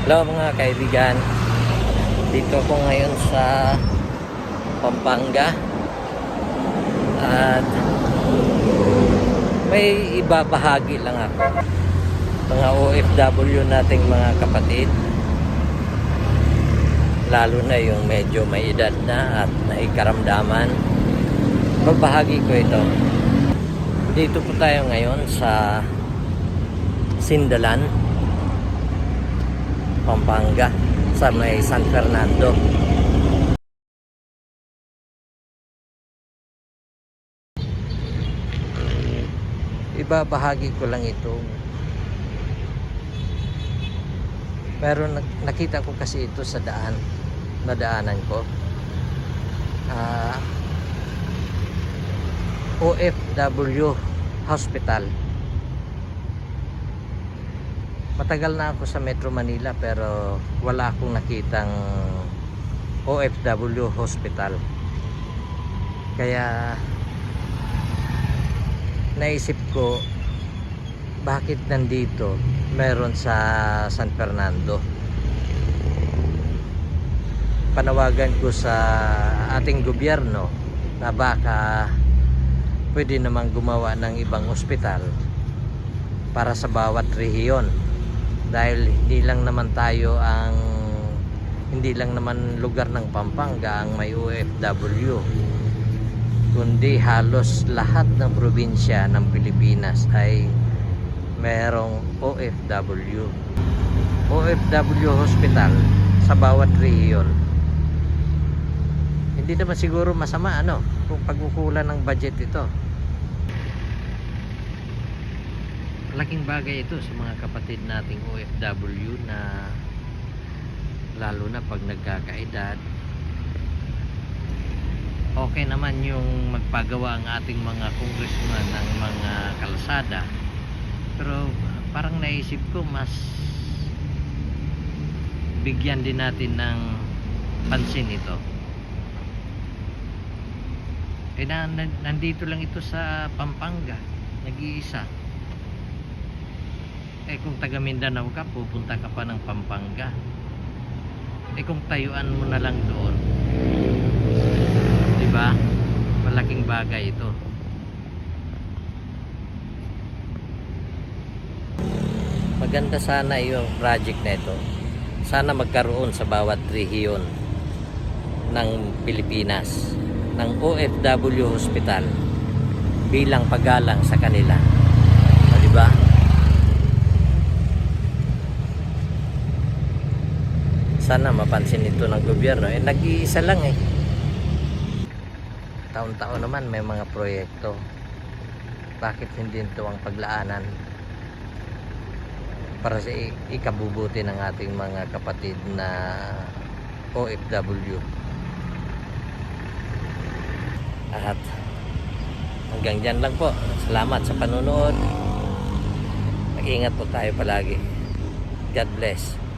Hello mga kaibigan. Dito ako ngayon sa Pampanga. At may ibabahagi lang ako. Mga OFW nating mga kapatid. Lalo na yung medyo may edad na at naikaramdaman. Babahagi ko ito. Dito po tayo ngayon sa Sindalan, Pampanga sa may San Fernando. Ibabahagi ko lang ito. Pero nak- nakita ko kasi ito sa daan, nadaanan ko. Ah, OFW Hospital. Matagal na ako sa Metro Manila pero wala akong nakitang OFW hospital. Kaya naisip ko bakit nandito meron sa San Fernando. Panawagan ko sa ating gobyerno na baka pwede namang gumawa ng ibang ospital para sa bawat rehiyon dahil hindi lang naman tayo ang hindi lang naman lugar ng Pampanga ang may OFW kundi halos lahat ng probinsya ng Pilipinas ay merong OFW OFW hospital sa bawat rehiyon. Hindi naman siguro masama ano kung pagkukulan ng budget ito malaking bagay ito sa mga kapatid nating OFW na lalo na pag nagkakaedad. Okay naman yung magpagawa ang ating mga congressman ng mga kalsada. Pero parang naisip ko mas bigyan din natin ng pansin ito. Eh na, na- nandito lang ito sa Pampanga nag-iisa eh kung taga Mindanao ka, pupunta ka pa ng Pampanga. Eh kung tayuan mo na lang doon. 'Di ba? Malaking bagay ito. Maganda sana yung project na ito. Sana magkaroon sa bawat rehiyon ng Pilipinas ng OFW hospital bilang paggalang sa kanila. O, di ba? Sana mapansin ito ng gobyerno eh nag-iisa lang eh. Taon-taon naman may mga proyekto. Bakit hindi ito ang paglaanan? Para sa ikabubuti ng ating mga kapatid na OFW at hanggang dyan lang po. Salamat sa panonood. Mag-ingat po tayo palagi. God bless